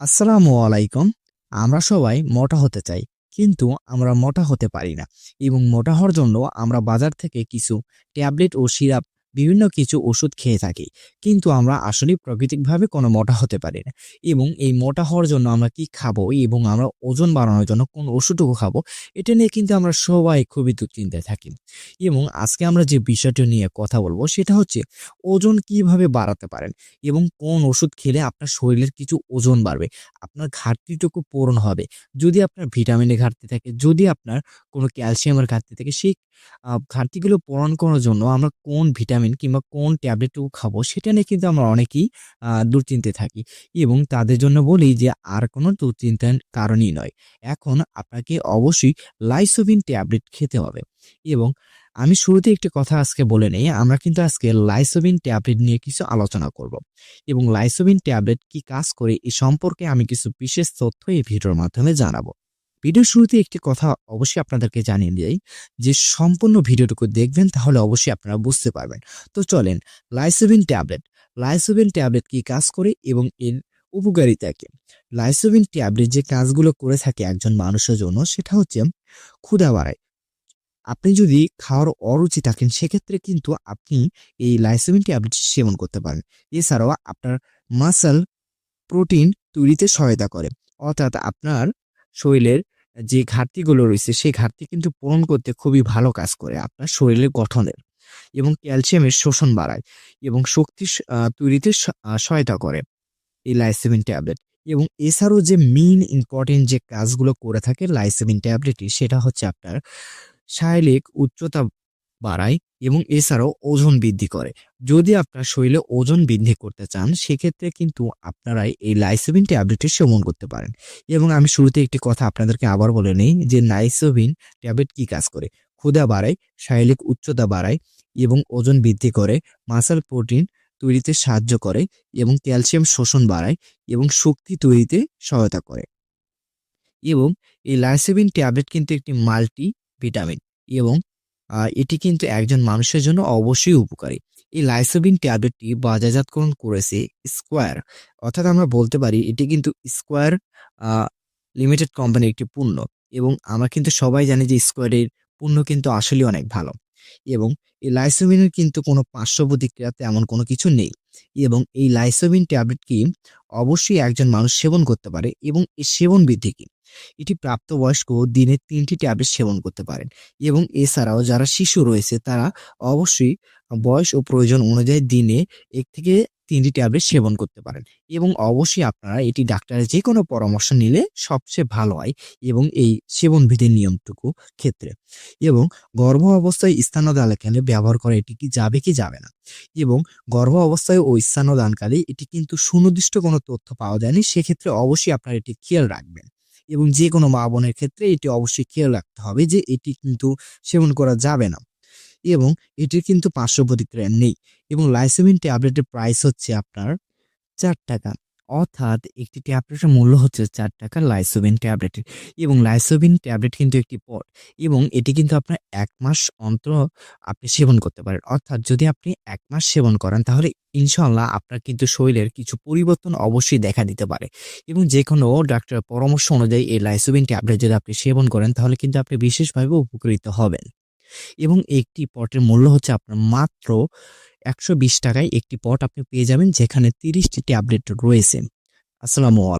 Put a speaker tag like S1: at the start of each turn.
S1: আসসালামু আলাইকুম। আমরা সবাই মোটা হতে চাই, কিন্তু আমরা মোটা হতে পারি না। এবং মোটা হওয়ার জন্য আমরা বাজার থেকে কিছু ট্যাবলেট ও সিরাপ বিভিন্ন কিছু ওষুধ খেয়ে থাকি। কিন্তু আমরা আসলে প্রাকৃতিকভাবে কোনো মোটা হতে পারি না। এবং এই মোটা হওয়ার জন্য আমরা কি খাব? এবং আমরা ওজন বাড়ানোর জন্য কোন ওষুধটুকু খাব? এটা নিয়ে কিন্তু আমরা সবাই খুবই দুশ্চিন্তায় থাকি। এবং আজকে আমরা যে বিষয়টি নিয়ে কথা বলব সেটা হচ্ছে ওজন কীভাবে বাড়াতে পারেন? এবং কোন ওষুধ খেলে আপনার শরীরের কিছু ওজন বাড়বে? আপনার ঘাটতিটুকু পূরণ হবে। যদি আপনার ভিটামিনের ঘাটতি থাকে, যদি আপনার কোনো ক্যালসিয়ামের ঘাটতি থাকে, সেই ঘাটতিগুলো পূরণ করার জন্য আমরা কোন ভিটামিন কিংবা কোন ট্যাবলেটটুকু খাব সেটা নিয়ে কিন্তু আমরা অনেকেই আহ, দুশ্চিন্তায় থাকি। এবং তাদের জন্য বলি যে আর কোনো দুশ্চিন্তার কারণই নয়। এখন আপনাকে অবশ্যই লাইসোবিন ট্যাবলেট খেতে হবে। এবং আমি শুরুতে একটি কথা আজকে বলে নেই আমরা কিন্তু আজকে লাইসোবিন ট্যাবলেট নিয়ে কিছু আলোচনা করব। এবং লাইসোবিন ট্যাবলেট কি কাজ করে এ সম্পর্কে আমি কিছু বিশেষ তথ্য এই ভিডিওর মাধ্যমে জানাব। ভিডিওর শুরুতে একটি কথা অবশ্যই আপনাদেরকে জানিয়ে দিই, যে সম্পূর্ণ ভিডিওটুকু দেখবেন তাহলে অবশ্যই আপনারা বুঝতে পারবেন। তো চলেন, লাইসোবিন ট্যাবলেট। লাইসোবিন ট্যাবলেট কি কাজ করে এবং এর উপকারিতা কি? লাইসোবিন ট্যাবলেট যে কাজগুলো করে থাকে একজন মানুষের জন্য সেটা হচ্ছে ক্ষুধা বাড়ায়। আপনি যদি খাওয়ার অরুচি থাকেন সেক্ষেত্রে কিন্তু আপনি এই লাইসোবিন ট্যাবলেট সেবন করতে পারেন। এছাড়াও আপনার মাসল প্রোটিন তৈরিতে সহায়তা করে। অর্থাৎ আপনার শরীরের যে ঘাটতিগুলো রয়েছে, সেই ঘাটতি কিন্তু পূরণ করতে খুবই ভালো কাজ করে আপনার শরীরের গঠনের এবং ক্যালসিয়ামের শোষণ বাড়ায় এবং শক্তি তৈরিতে সহায়তা করে এই লাইসেমিন ট্যাবলেট এবং এছাড়াও যে মেইন ইম্পর্টেন্ট যে কাজগুলো করে থাকে লাইসেমিন ট্যাবলেটটি, সেটা হচ্ছে আপনার শারীরিক উচ্চতা বাড়ায় এবং এছাড়াও ওজন বৃদ্ধি করে। যদি আপনার শরীরে ওজন বৃদ্ধি করতে চান, সেক্ষেত্রে কিন্তু আপনারা এই লাইসোবিন ট্যাবলেটটি সেবন করতে পারেন। এবং আমি শুরুতে একটি কথা আপনাদেরকে আবার বলে নেই যে লাইসোবিন ট্যাবলেট কি কাজ করে? ক্ষুধা বাড়ায়, শারীরিক উচ্চতা বাড়ায় এবং ওজন বৃদ্ধি করে, মাসল প্রোটিন তৈরিতে সাহায্য করে এবং ক্যালসিয়াম শোষণ বাড়ায় এবং শক্তি তৈরিতে সহায়তা করে। এবং এই লাইসোবিন ট্যাবলেট কিন্তু একটি মাল্টি ভিটামিন এবং এটি কিন্তু একজন মানুষের জন্য অবশ্যই উপকারী। এই লাইসোবিন ট্যাবলেটটি বাজারজাতকরণ করেছে স্কোয়ার। অর্থাৎ আমরা বলতে পারি এটি কিন্তু স্কোয়ার লিমিটেড কোম্পানির একটি পণ্য এবং আমরা কিন্তু সবাই জানি যে স্কোয়ারের পণ্য কিন্তু আসলে অনেক ভালো এবং এই লাইসোবিনের কিন্তু কোনো পার্শ্ব প্রতিক্রিয়া তেমন কোনো কিছু নেই এবং এই লাইসোবিন ট্যাবলেটটি অবশ্যই একজন মানুষ সেবন করতে পারে এবং এই সেবন বৃদ্ধি কি? এটি প্রাপ্তবয়স্ক দিনে তিনটি ট্যাবলেট সেবন করতে পারেন এবং এছাড়াও যারা শিশু রয়েছে, তারা অবশ্যই বয়স ও প্রয়োজন অনুযায়ী দিনে এক থেকে তিনটি ট্যাবলেট সেবন করতে পারেন এবং অবশ্যই আপনারা এটি ডাক্তারের যে কোনো পরামর্শ নিলে সবচেয়ে ভালো হয় এবং এই সেবন বিধির নিয়মটুকু ক্ষেত্রে এবং গর্ভ অবস্থায় স্থানদানকালে ব্যবহার করা এটি কি যাবে কি যাবে না এবং গর্ভ অবস্থায় ও স্থানদানকালে এটি কিন্তু সুনির্দিষ্ট কোনো তথ্য পাওয়া যায়নি, সেক্ষেত্রে অবশ্যই আপনারা এটি খেয়াল রাখবেন। এবং যে কোনো মা বোনের ক্ষেত্রে এটি অবশ্যই খেয়াল রাখতে হবে যে এটি কিন্তু সেবন করা যাবে না। এবং এটির কিন্তু পার্শ্ব প্রতিক্রিয়া নেই এবং লাইসেমিন ট্যাবলেটের প্রাইস হচ্ছে আপনার চার টাকা। অর্থাৎ একটি ট্যাবলেটের মূল্য হচ্ছে চার টাকা লাইসোবিন ট্যাবলেটের এবং লাইসোবিন ট্যাবলেট কিন্তু একটি পট এবং এটি কিন্তু আপনার এক মাস অন্তর আপনি সেবন করতে পারেন। অর্থাৎ যদি আপনি এক মাস সেবন করেন তাহলে ইনশাল্লাহ আপনার কিন্তু শরীরের কিছু পরিবর্তন অবশ্যই দেখা দিতে পারে এবং যে কোনো ডাক্তারের পরামর্শ অনুযায়ী এই লাইসোবিন ট্যাবলেট যদি আপনি সেবন করেন তাহলে কিন্তু আপনি বিশেষভাবে উপকৃত হবেন। এবং একটি পটের মূল্য হচ্ছে আপনার মাত্র একশো বিশ টাকায় একটি পট আপনি পেয়ে যাবেন, যেখানে তিরিশটি ট্যাবলেট রয়েছে। আসসালামু আলাইকুম।